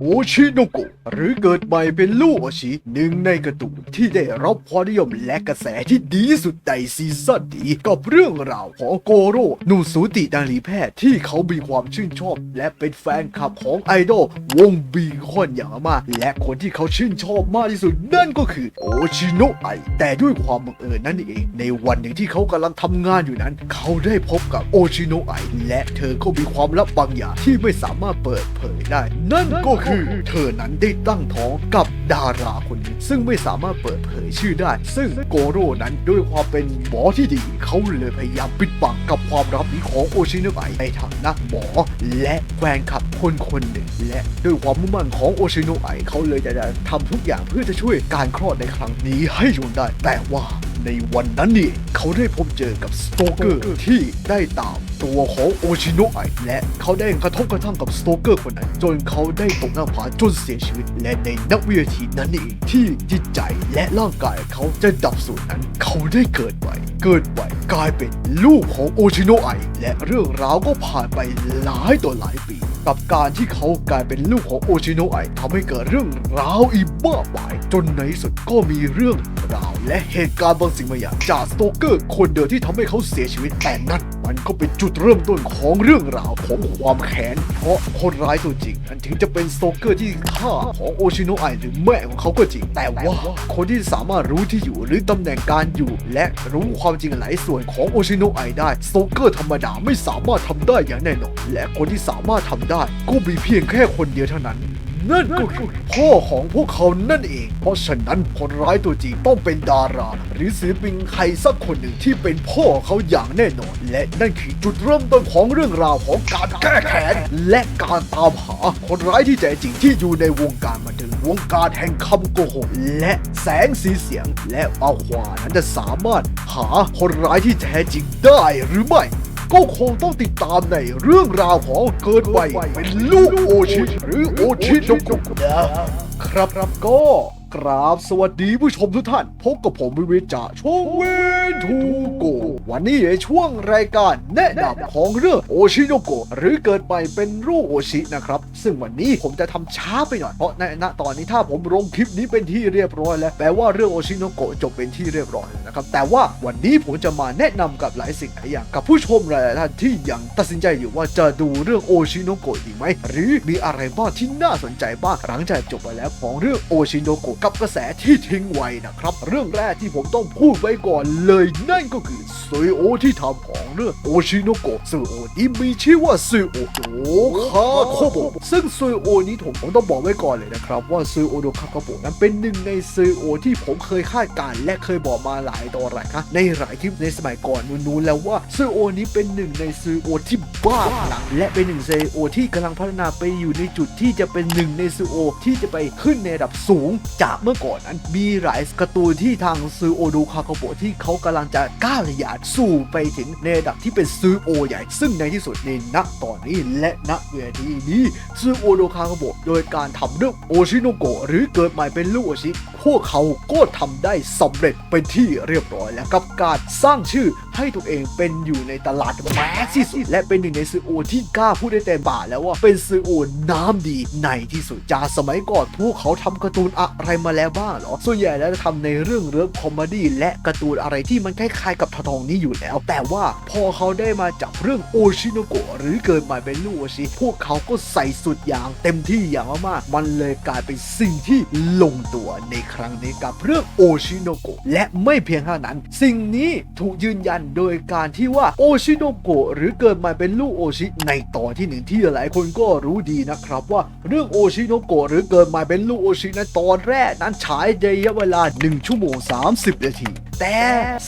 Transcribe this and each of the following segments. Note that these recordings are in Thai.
โอชิโนโกะหรือเกิดใหม่เป็นลูกโอชิหนึ่งในการ์ตูนที่ได้รับความนิยมและกระแสที่ดีที่สุดในซีซั่นนี้กับเรื่องราวของโกโร่หนุ่มสูตินารีแพทย์ที่เขามีความชื่นชอบ และเป็นแฟนคลับของไอดอลวงบีคอนอย่างมาก และคนที่เขาชื่นชอบมากที่สุดนั่นก็คือโอชิโนะไอแต่ด้วยความบังเอิญนั่นเอง ในวันหนึ่งที่เขากำลังทำงานอยู่นั้น เขาได้พบกับโอชิโนะไอและเธอก็มีความลับบางอย่างที่ไม่สามารถเปิดเผยได้นั่นก็คือเธอนั้นได้ตั้งท้องกับดาราคนนึงซึ่งไม่สามารถเปิดเผยชื่อได้ ซึ่งโกโร่นั้นด้วยความเป็นหมอที่ดี เขาเลยพยายามปิดบังกับความลับนี้ของโอชิโนะไอในฐานะหมอ และแฟนคลับคนคนหนึ่ง และด้วยความมุ่งมั่นของโอชิโนะไอเขาเลยจะทำทุกอย่างเพื่อจะช่วยการคลอดในครั้งนี้ให้จงได้ แต่ว่าในวันนั้นนี่เขาได้พบเจอกับสโตเกอร์ที่ได้ตาม ตัวของโอชิโนะไอและเขาได้กระทบกระทั่งกับสโตเกอร์คนนั้น จนเขาได้ตกหน้าผาจนเสียชีวิต และในนักวิทยาทีนั้นเองที่จิตใจและร่างกายเขาจะดับสูญนั้น เขาได้เกิดใหม่เกิดใหม่กลายเป็นลูกของโอชิโนะไอและเรื่องราวก็ผ่านไปหลายต่อหลายปี กับการที่เขากลายเป็นลูกของโอชิโนะไอทำให้เกิดเรื่องราวอีกมากมายจนในสุดก็มีเรื่องราวและเหตุการณ์บางสิ่งบางอย่างจากสโตเกอร์คนเดียวที่ทำให้เขาเสียชีวิตแต่นั่นมัน ก็เป็นจุดเริ่มต้นของเรื่องราวของความแค้นเพราะคนร้ายตัวจริงนั้นถึงจะเป็นสโตเกอร์ที่ฆ่าของโอชิโนะไอหรือแม่ของเขาก็จริง แต่ว่าคนที่สามารถรู้ที่อยู่หรือตำแหน่งการอยู่ และรู้ความจริงหลายส่วนของโอชิโนะไอได้สโตเกอร์ธรรมดาไม่สามารถทำได้อย่างแน่นอนและคนที่สามารถทำได้ก็มีเพียงแค่คนเดียวเท่านั้น นั่นก็คือพ่อของพวกเขานั่นเอง เพราะฉะนั้นคนร้ายตัวจริงต้องเป็นดารา หรือศิลปินใครสักคนหนึ่งที่เป็นพ่อเขาอย่างแน่นอน และนั่นคือจุดเริ่มต้นของเรื่องราวของการแก้แค้นและการตามหาคนร้ายที่แท้จริงที่อยู่ในวงการบันเทิงวงการแห่งคำโกหกและแสงสีเสียง และอาขวานั้นจะสามารถหาคนร้ายที่แท้จริงได้หรือไม่ ก็คงต้องติดตามในเรื่องราวของเกิดวัยเป็นลูกโอชิหรือโอชิโนกุนะครับครับก็ กราบสวัสดีผู้ชมทุกท่าน พบกับผมวิวิจจะช่วงเวนทูโก วันนี้ในช่วงรายการแนะนำของเรื่องโอชิโนโกะหรือเกิดใหม่เป็นลูกโอชินะครับ ซึ่งวันนี้ผมจะทำช้าไปหน่อย เพราะในณตอนนี้ถ้าผมลงคลิปนี้เป็นที่เรียบร้อยแล้วแปลว่าเรื่องโอชิโนโกะจบเป็นที่เรียบร้อยแล้วนะครับ แต่ว่าวันนี้ผมจะมาแนะนำกับหลายสิ่งหลายอย่างกับผู้ชมหลายๆท่านที่ยังตัดสินใจอยู่ว่าจะดูเรื่องโอชิโนโกะดีไหมหรือมีอะไรบ้างที่น่าสนใจบ้างหลังจากจบไปแล้วของเรื่องโอชิโนโกะกับกระแสที่ทิ้งไว้นะครับ เรื่องแรกที่ผมต้องพูดไว้ก่อนเลยนั่นก็คือซูโอที่ทำของเรื่องโอชิโนโกะซูโอนี้มีชื่อว่าซูโอโดคาโคโบซึ่งซูโอนี้ผมผมต้องบอกไว้ก่อนเลยนะครับ ว่าซูโอโดคาโคโบนั้นเป็นหนึ่งในซูโอที่ผมเคยคาดการและเคยบอกมาหลายต่อหลายครั้งในหลายคลิปในสมัยก่อนนู้นแล้วว่าซูโอนี้เป็นหนึ่งในซูโอที่บ้าพลังและเป็นหนึ่งซูโอที่กำลังพัฒนาไปอยู่ในจุดที่จะเป็นหนึ่งในซูโอที่จะไปขึ้นในระดับสูงจากเมื่อก่อนนั้นมีหลายการ์ตูนที่ทางซูโอโดคาโคโบะที่เขากำลังจะก้าวทะยานสู่ไปถึงในระดับที่เป็นซูโอใหญ่ ซึ่งในที่สุดในณตอนนี้และณเวทีนี้ซูโอโดคาโคโบะโดยการทำเรื่องโอชิโนโกะหรือเกิดใหม่เป็นลูกโอชิพวกเขาก็ทำได้สำเร็จเป็นที่เรียบร้อยแล้วกับการสร้างชื่อให้ตัวเองเป็นอยู่ในตลาดแมสที่สุด และเป็นหนึ่งในซูโอที่กล้าพูดได้เต็มปากแล้วว่าเป็นซูโอน้ำดีในที่สุดจากสมัยก่อนพวกเขาทำการ์ตูนอะไรมาแล้วบ้างหรอส่วนใหญ่แล้วจะทำในเรื่องเรื่องคอมเมดี้และการ์ตูนอะไรที่มันคล้ายๆกับทองนี้อยู่แล้ว แต่ว่าพอเขาได้มาจับเรื่องโอชิโนโกะหรือเกิดใหม่เป็นลูกโอชิพวกเขาก็ใส่สุดอย่างเต็มที่อย่างมากๆมันเลยกลายเป็นสิ่งที่ลงตัวในครั้งนี้กับเรื่องโอชิโนโกะและไม่เพียงเท่านั้น สิ่งนี้ถูกยืนยันโดยการที่ว่าโอชิโนโกะหรือเกิดมาเป็นลูกโอชิในตอนที่หนึ่งที่หลายคนก็รู้ดีนะครับว่าเรื่องโอชิโนโกะหรือเกิดมาเป็นลูกโอชิในตอนแรกนั้นฉายในระยะเวลา 1 ชั่วโมง 30 นาทีแต่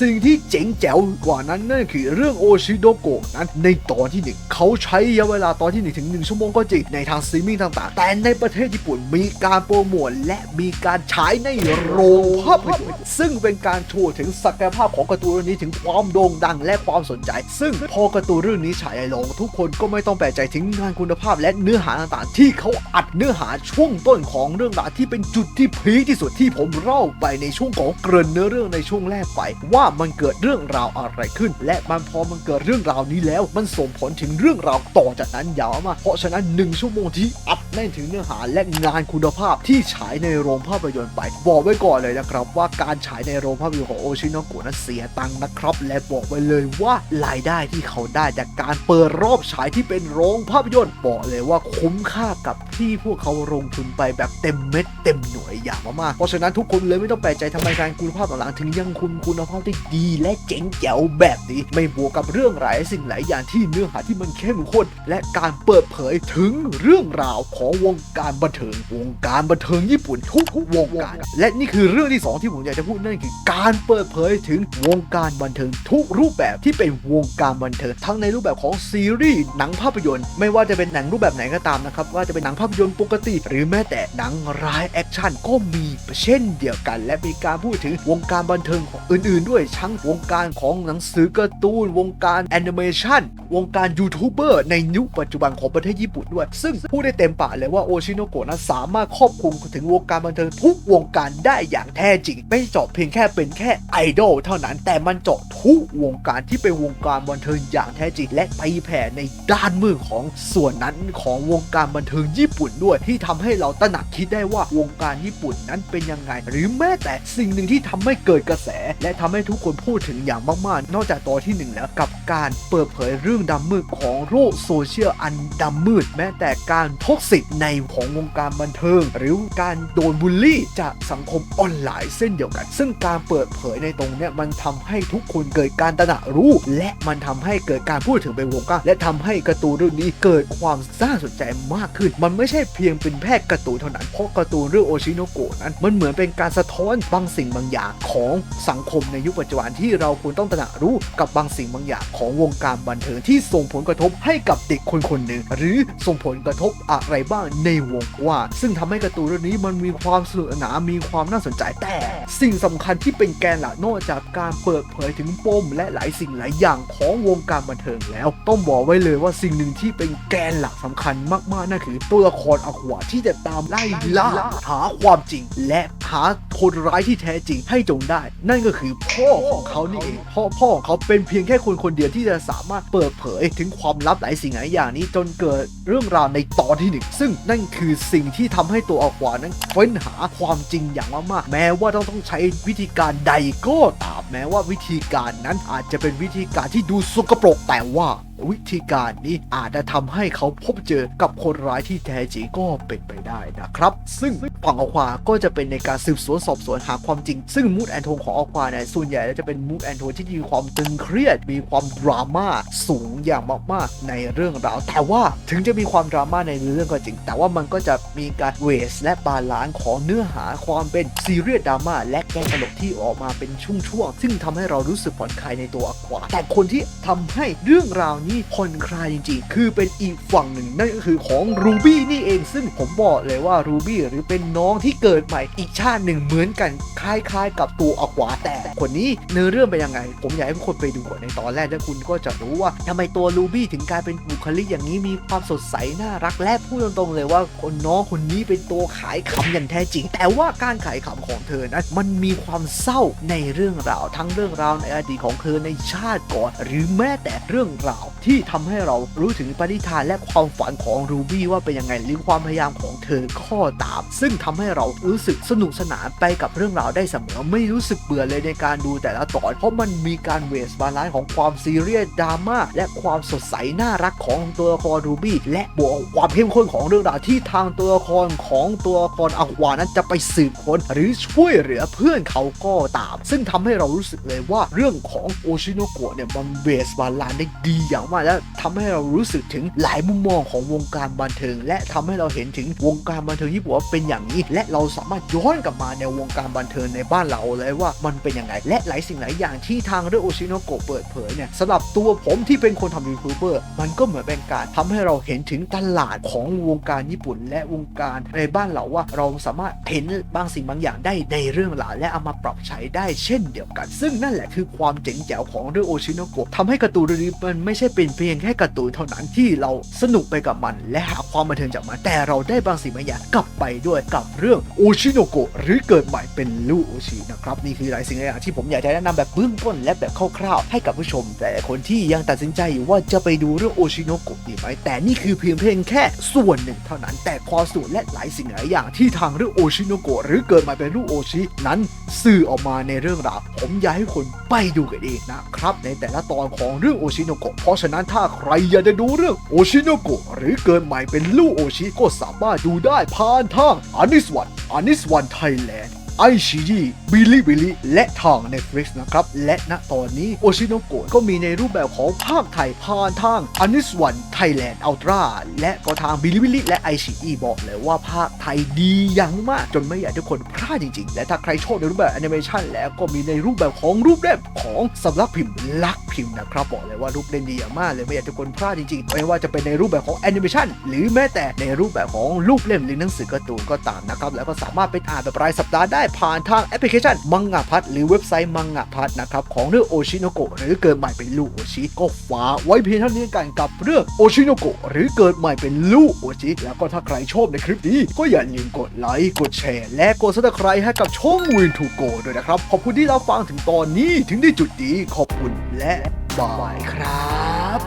สิ่งที่เจ๋งแจ๋วกว่านั้นนั่นคือเรื่องโอชิโนโกะนั้นในตอนที่หนึ่งเขาใช้ระยะเวลาตอนที่ 1 ถึง 1 ชั่วโมงก็จริงในทางสตรีมมิ่งต่างๆ แต่ในประเทศญี่ปุ่นมีการโปรโมทและมีการฉายในโรงภาพยนตร์ซึ่งเป็นการโชว์ถึงศักยภาพของการ์ตูนเรื่องนี้ถึงความโด่งดังและความสนใจ ซึ่งพอการ์ตูนเรื่องนี้ฉายในโรงทุกคนก็ไม่ต้องแปลกใจถึงงานคุณภาพและเนื้อหาต่างๆ ที่เขาอัดเนื้อหาช่วงต้นของเรื่องราวที่เป็นจุดที่พีคที่สุดที่ผมเล่าไปในช่วงของเกริ่นเนื้อเรื่องในช่วงแรรกไปว่ามันเกิดเรื่องราวอะไรขึ้น และมันพอมันเกิดเรื่องราวนี้แล้ว มันส่งผลถึงเรื่องราวต่อจากนั้นยาวมากเพราะฉะนั้น 1 ชั่วโมงที่อัดแน่นถึงเนื้อหาและงานคุณภาพที่ฉายในโรงภาพยนตร์ไป บอกไว้ก่อนเลยนะครับว่าการฉายในโรงภาพยนตร์ของโอชิโนกุนั้นเสียตังค์นะครับ และบอกไว้เลยว่ารายได้ที่เขาได้จากการเปิดรอบฉายที่เป็นโรงภาพยนตร์บอกเลยว่าคุ้มค่ากับที่พวกเขาลงทุนไปแบบเต็มเม็ดเต็มหน่วยอย่างมากๆเพราะฉะนั้นทุกคนเลยไม่ต้องแปลกใจทำไมการคุณภาพต่างๆถึงยังคุุณคุณภาพได้ดีและเจ๋งแจ๋วแบบนี้ ไม่บวกกับเรื่องหลายสิ่งหลายอย่างที่เนื้อหาที่มันเข้มข้นและการเปิดเผยถึงเรื่องราวของวงการบันเทิงวงการบันเทิงญี่ปุ่นทุกวงการ และนี่คือเรื่องที่สองที่ผมอยากจะพูดนั่นคือการเปิดเผยถึงวงการบันเทิงทุกรูปแบบที่เป็นวงการบันเทิงทั้งในรูปแบบของซีรีส์หนังภาพยนตร์ ไม่ว่าจะเป็นหนังรูปแบบไหนก็ตามนะครับว่าจะเป็นหนังภาพยนตร์ปกติ หรือแม้แต่หนังร้ายแอคชั่นก็มีเช่นเดียวกัน และมีการพูดถึงวงการบันเทิงอื่นๆด้วยทั้งวงการของหนังสือการ์ตูน วงการแอนิเมชันวงการยูทูบเบอร์ในยุคปัจจุบันของประเทศญี่ปุ่นด้วย ซึ่งพูดได้เต็มปากเลยว่าโอชิโนโกะนั้นสามารถครอบคลุมถึงวงการบันเทิงทุกวงการได้อย่างแท้จริง ไม่เจาะเพียงแค่เป็นแค่ไอดอลเท่านั้น แต่มันเจาะทุกวงการที่เป็นวงการบันเทิงอย่างแท้จริง และไปแผ่ในด้านมือของส่วนนั้นของวงการบันเทิงญี่ปุ่นด้วย ที่ทำให้เราตระหนักคิดได้ว่าวงการญี่ปุ่นนั้นเป็นยังไง หรือแม้แต่สิ่งหนึ่งที่ทำให้เกิดกระแสและทำให้ทุกคนพูดถึงอย่างมากๆ นอกจากตอนที่หนึ่งแล้วกับ การเปิดเผยเรื่องดำมืดของโลกโซเชียลอันดำมืด แม้แต่การทกสิทธิ์ในของวงการบันเทิง หรือการโดนบูลลี่จากสังคมออนไลน์เส้นเดียวกัน ซึ่งการเปิดเผยในตรงเนี้ยมันทำให้ทุกคนเกิดการตระหนักรู้ และมันทำให้เกิดการพูดถึงเป็นวงกว้างและทำให้การ์ตูนเรื่องนี้เกิดความน่าสนใจมากขึ้น มันไม่ใช่เพียงเป็นแพทย์การ์ตูนเท่านั้นเพราะการ์ตูนเรื่องโอชิโนโกะนั้นมันเหมือนเป็นการสะท้อนบางสิ่งบางอย่างของสังคมในยุคปัจจุบันที่เราควรต้องตระหนักรู้กับบางสิ่งบางอย่างของวงการบันเทิงที่ส่งผลกระทบให้กับเด็กคนคนหนึ่ง หรือส่งผลกระทบอะไรบ้างในวงว้าซึ่งทำให้การ์ตูนเรื่องนี้มันมีความสนุกสนานมีความน่าสนใจแต่ สิ่งสำคัญที่เป็นแกนหลักนอกจากการเปิดเผยถึงปมและหลายสิ่งหลายอย่างของวงการบันเทิงแล้ว ต้องบอกไว้เลยว่าสิ่งหนึ่งที่เป็นแกนหลักสำคัญมากๆนั่นคือ ตัวละครอควาที่จะตามไล่ล่าหาความจริง และหาคนร้ายที่แท้จริงให้จงได้ นั่นก็คือพ่อของเขานี่เองพ่อพ่อของเขาเป็นเพียงแค่คนคนเดียวที่จะสามารถเปิดเผยถึงความลับหลายสิ่งหลายอย่างนี้จนเกิดเรื่องราวในตอนที่หนึ่งซึ่งนั่นคือสิ่งที่ทำให้ตัวอควานั้นเฟ้นหาความจริงอย่างมากๆแม้ว่าต้องต้องใช้วิธีการใดก็ตามแม้ว่าวิธีการนั้นอาจจะเป็นวิธีการที่ดูสกปรกแต่ว่าวิธีการนี้อาจจะทำให้เขาพบเจอกับคนร้ายที่แท้จริงก็เป็นไปได้นะครับ ซึ่งฝั่งอควาก็จะเป็นในการสืบสวนสอบสวนหาความจริง ซึ่งมูดแอนโทนของอควาเนี่ยส่วนใหญ่แล้วจะเป็นมูดแอนโทนที่มีความตึงเครียด มีความดราม่าสูงอย่างมากๆในเรื่องราว แต่ว่าถึงจะมีความดราม่าในเรื่องก็จริง แต่ว่ามันก็จะมีการเวสและบาลานซ์ของเนื้อหาความเป็นซีเรียสดราม่าและแกงตลกที่ออกมาเป็นช่วงๆซึ่งทำให้เรารู้สึกผ่อนคลายในตัวอควาแต่คนที่ทำให้เรื่องราวนี้ผ่อนคลายจริงๆ คือเป็นอีกฝั่งหนึ่งนั่นก็คือของรูบี้นี่เอง ซึ่งผมบอกเลยว่ารูบี้หรือเป็นน้องที่เกิดใหม่อีกชาติหนึ่งเหมือนกันคล้ายๆ กับตัวอควาแต่คนนี้เนื้อเรื่องเป็นยังไง ผมอยากให้ทุกคนไปดูในตอนแรกแล้วคุณก็จะรู้ว่าทำไมตัวรูบี้ถึงกลายเป็นบุคลิกอย่างนี้มีความสดใสน่ารักและพูดตรงๆเลยว่าคนน้องคนนี้เป็นตัวขายขำอย่างแท้จริง แต่ว่าการขายขำของเธอนั้นมันมีความเศร้าในเรื่องราว ทั้งเรื่องราวในอดีตของเธอในชาติก่อน หรือแม้แต่เรื่องราวที่ทำให้เรารู้ถึงปณิธานและความฝันของรูบี้ว่าเป็นยังไงหรือความพยายามของเธอข้อตาม ซึ่งทำให้เรารู้สึกสนุกสนานไปกับเรื่องราวได้เสมอไม่รู้สึกเบื่อเลยในการดูแต่ละตอน เพราะมันมีการเวสบาลานซ์ของความซีเรียสดราม่าและความสดใสน่ารักของตัวละครรูบี้และบวกความเข้มข้นของเรื่องราวที่ทางตัวละครของตัวละครอควานั้นจะไปสืบค้นหรือช่วยเหลือเพื่อนเขาก็ตาม ซึ่งทำให้เรารู้สึกเลยว่าเรื่องของโอชิโนโกะเนี่ยมันเวสบาลานซ์ได้ดีอย่างมากและทำให้เรารู้สึกถึงหลายมุมมองของวงการบันเทิง และทำให้เราเห็นถึงวงการบันเทิงญี่ปุ่นว่าเป็นอย่างนี้ และเราสามารถย้อนกลับมาในวงการบันเทิงในบ้านเราเลยว่ามันเป็นยังไง และหลายสิ่งหลายอย่างที่ทางเรื่องโอชิโนโกะเปิดเผยเนี่ยสำหรับตัวผมที่เป็นคนทำยูทูบเบอร์มันก็เหมือนเป็นการทำให้เราเห็นถึงตลาดของวงการญี่ปุ่น และวงการในบ้านเราว่าเราสามารถเห็นบางสิ่งบางอย่างได้ในเรื่องราวและเอามาปรับใช้ได้เช่นเดียวกัน ซึ่งนั่นแหละคือความเจ๋งแจ๋วของเรื่องโอชิโนโกะทำให้การ์ตูนเรื่องนี้มันไม่ใช่เป็นเพียงแค่การ์ตูนเท่านั้นที่เราสนุกไปกับมันและหาความบันเทิงจากมัน แต่เราได้บางสิ่งบางอย่างกลับไปด้วยกับเรื่องโอชิโนโกะหรือเกิดใหม่เป็นลูกโอชินะครับนี่คือหลายสิ่งหลายอย่างที่ผมอยากจะแนะนำแบบเบื้องต้นและแบบคร่าวๆให้กับผู้ชม แต่คนที่ยังตัดสินใจอยู่ว่าจะไปดูเรื่องโอชิโนโกะดีไหมแต่นี่คือเพียงเพียงแค่ส่วนหนึ่งเท่านั้นแต่ความส่วนและหลายสิ่งหลายอย่างที่ทางเรื่องโอชิโนโกะหรือเกิดใหม่เป็นลูกโอชินั้นสื่อออกมาในเรื่องราวผมอยากให้คนไปดูกันเองนะครับในแต่ละตอนของเรื่องโอชิโนโกะเพราะฉะนั้นถ้าใครอยากจะดูเรื่องโอชิโนโกะหรือเกิดใหม่เป็นลูกโอชิก็สามารถดูได้ผ่านทางอานิสวันอานิสวันไทยแลนด์ ไอชีจีบิลิบิลิและทาง Netflix นะครับ และณตอนนี้โอชิโนโกะก็มีในรูปแบบของภาคไทยผ่านทางอนิสวันไทยแลนด์อัลตร้าและก็ทางบิลิบิลิและไอชีบอกเลยว่าภาคไทยดีอย่างมาก จนไม่อยากทุกคนพลาดจริง ๆ และถ้าใครชอบในรูปแบบแอนิเมชันแล้วก็มีในรูปแบบของรูปเล่มของสำนักพิมพ์ลักพิมพ์นะครับบอกเลยว่ารูปเล่มดีอย่างมากเลยไม่อยากทุกคนพลาดจริงๆไม่ว่าจะเป็นในรูปแบบของแอนิเมชันหรือแม้แต่ในรูปแบบของรูปเล่มหรือหนังสือการ์ตูนก็ตามนะครับแล้วก็สามารถไปอ่านแบบรายสัปดาห์ได้ผ่านทางแอปพลิเคชันมังงะพัทหรือเว็บไซต์มังงะพัทนะครับ ของเรื่องโอชิโนโกะหรือเกิดใหม่เป็นลูกโอชิก็ฝาไว้เพียงเท่านี้กันกับเรื่องโอชิโนโกะหรือเกิดใหม่เป็นลูกโอชิแล้วก็ถ้าใครชอบในคลิปนี้ ก็อย่าลืมกดไลค์กดแชร์ และกดซับสไครต์ให้กับช่องวินทูโกด้วยนะครับขอบคุณที่รับฟังถึงตอนนี้ถึงได้จุดนี้ขอบคุณและบายครับ